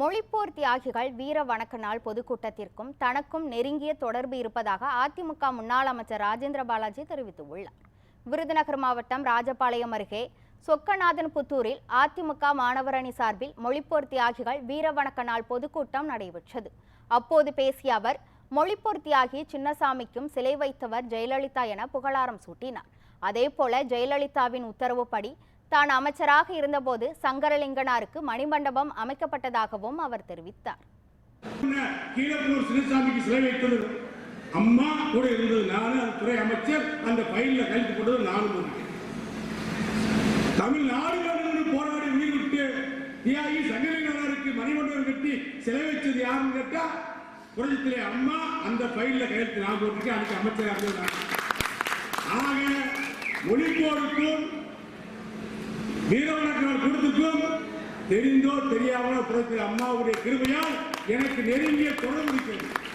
மொழிப்போர் தியாகிகள் வீர வணக்க நாள் பொதுக்கூட்டத்திற்கும் தனக்கும் நெருங்கிய தொடர்பு இருப்பதாக அதிமுக முன்னாள் அமைச்சர் ராஜேந்திர பாலாஜி தெரிவித்துள்ளார். விருதுநகர் மாவட்டம் ராஜபாளையம் அருகே சொக்கநாதன் புத்தூரில் அதிமுக மாணவர் அணி சார்பில் மொழிப்போர் தியாகிகள் வீர வணக்க நாள் பொதுக்கூட்டம் நடைபெற்றது. அப்போது பேசிய அவர் மொழிப்போர் தியாகி சின்னசாமிக்கும் சிலை வைத்தவர் ஜெயலலிதா என புகழாரம் சூட்டினார். அதேபோல ஜெயலலிதாவின் உத்தரவுப்படி தான் அமைச்சராக இருந்தபோது சங்கரலிங்கனாருக்கு மணிமண்டபம் அமைக்கப்பட்டதாகவும் அவர் தெரிவித்தார். அம்மா கூட இருந்தது. நானும் அந்த துறை அமைச்சர் அந்த பயில கழித்து போட்டது நானும் இருக்கேன். தமிழ்நாடு போராடி உயிர் விட்டு தியாகி சங்கரலிங்கனாருக்கு மணிமண்டபம் கட்டி சிலை வச்சது யாருன்னு கேட்டா புரட்சித்திலே அம்மா அந்த பயில கையெழுத்து நான் போட்டிருக்கேன். அதுக்கு அமைச்சராக ஆக மொழி போருக்கும் மொழிப்போருக்கும் வீரவணக்கால் கொடுத்துக்கும் தெரிந்தோ தெரியாமலோ புரட்சி அம்மாவுடைய கிருமையால் எனக்கு நெருங்கிய தொடர்பு இருக்கிறது.